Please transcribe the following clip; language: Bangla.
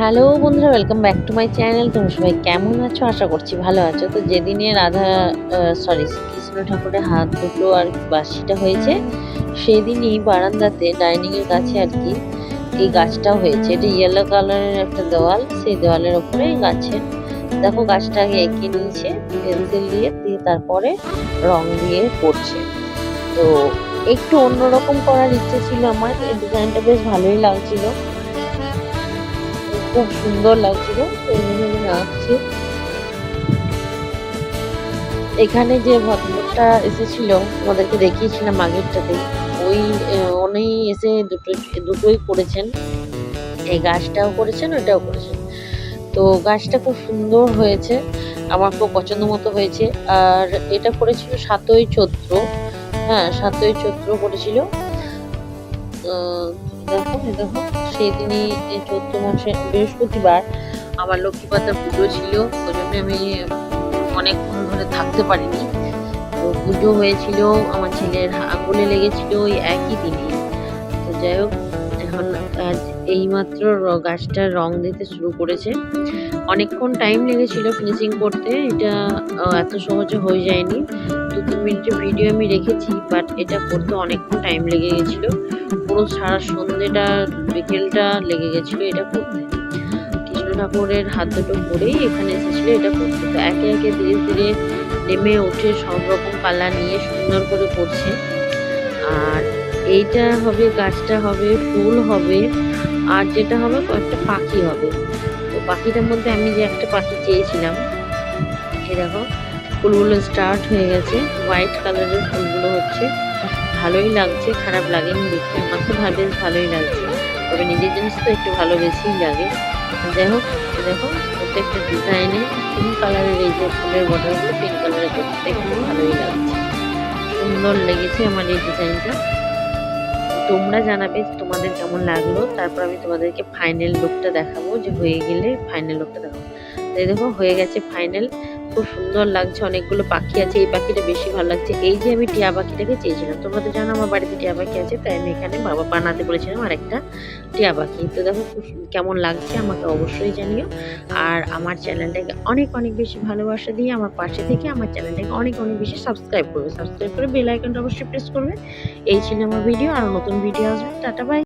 হ্যালো বন্ধুরা welcome back to my channel তোমরা সবাই কেমন আছো? আশা করছি ভালো আছো। তো যেদিনে রাধা সরি কৃষ্ণ ঠাকুরের হাত দুটো আর বাসিটা হয়েছে, সেদিনই বারান্দাতে ডাইনিংয়ের কাছে আর কি এই গাছটা হয়েছে। এটা ইয়েলো কালারের একটা দেওয়াল, সেই দেওয়ালের ওপরে গাছের, দেখো গাছটা আগে এঁকে নিয়েছে পেন্সিল দিয়ে দিয়ে তারপরে রং দিয়ে করছে। তো একটু অন্যরকম করার ইচ্ছে ছিল আমার, এই ডিজাইনটা বেশ ভালোই লাগছিল। খুব সুন্দর লাগছিল আঁকছি এখানে যে ভদ্রলোকটা এসেছিল, তোমাদেরকে দেখিয়েছিলাম আগেরটাতে ওই উনি এসে দুটো, দুটোই করেছেন। এই গাছটাও করেছেন ওটাও করেছেন। তো গাছটা খুব সুন্দর হয়েছে, আমার খুব পছন্দ মতো হয়েছে। আর এটা করেছিল সাতই চৈত্র হ্যাঁ সাতই চৈত্র করেছিল। দেখো এই দেখো সেই দিনই এই চৈত্র মাসে বৃহস্পতিবার আমার লক্ষ্মী পাতার পুজো ছিল ওই জন্য আমি অনেকক্ষণ ধরে থাকতে পারিনি। তো পুজো হয়েছিল, আমার ছেলের আঙুলে লেগেছিল ওই একই দিনে। তো যাই হোক, এখন আজ এইমাত্র গাছটার রং দিতে শুরু করেছে। অনেকক্ষণ টাইম লেগেছিল ফিনিশিং করতে, এটা এত সহজে হয়ে যায়নি। দু তিন মিনিটের ভিডিও আমি রেখেছি বাট এটা করতে অনেকক্ষণ টাইম লেগে গেছিল। পুরো সারা সন্ধ্যেটা, বিকেলটা লেগে গেছিল এটা করতে। কৃষ্ণ ঠাকুরের হাত দুটো পরেই এখানে এসেছিল এটা করতে। তো একে একে ধীরে ধীরে নেমে উঠে সব রকম কালার নিয়ে সুন্দর করে করছে। আর এইটা হবে, গাছটা হবে, ফুল হবে, আর যেটা হবে কয়েকটা পাখি হবে। তো পাখিটার মধ্যে আমি যে একটা পাখি চেয়েছিলাম, এই দেখো, ফুলগুলো স্টার্ট হয়ে গেছে হোয়াইট কালারের ফুলগুলো হচ্ছে। ভালোই লাগছে, খারাপ লাগেনি দেখতে। আমার তো বেশ ভালোই লাগছে। তবে নিজের জিনিস তো একটু ভালো বেশিই লাগে। যাই হোক, দেখো, প্রত্যেকটা ডিজাইনে পিঙ্ক কালারের এই যে ফুলের বর্ডারগুলো পিঙ্ক কালারের করতে দেখতে ভালোই লাগছে। সুন্দর লেগেছে আমার এই ডিজাইনটা তোমরা জানাবে তোমাদের কেমন লাগল। তারপর আমি তোমাদেরকে ফাইনাল লুকটা দেখাবো যে হয়ে গেলে ফাইনাল লুকটা দেখাবো। দেখো, হয়ে গেছে ফাইনাল খুব সুন্দর লাগছে, অনেকগুলো পাখি আছে। এই পাখিটা বেশি ভালো লাগছে। এই যে আমি টিয়া পাখিটাকে চেয়েছিলাম, তোমরা তো জানো আমার বাড়িতে টিয়া পাখি আছে, তাই আমি এখানে বাবা বানাতে বলেছিলাম আর একটা টিয়া পাখি। তো দেখো, খুব কেমন লাগছে আমাকে অবশ্যই জানিও। আর আমার চ্যানেলটাকে অনেক অনেক বেশি ভালোবাসা দিয়ে আমার পাশে থেকে আমার চ্যানেলটাকে অনেক অনেক বেশি সাবস্ক্রাইব করবে। সাবস্ক্রাইব করে বেল আইকনটা অবশ্যই প্রেস করবে। এই ছিল আমার ভিডিও আর নতুন ভিডিও আসবে। Tata bye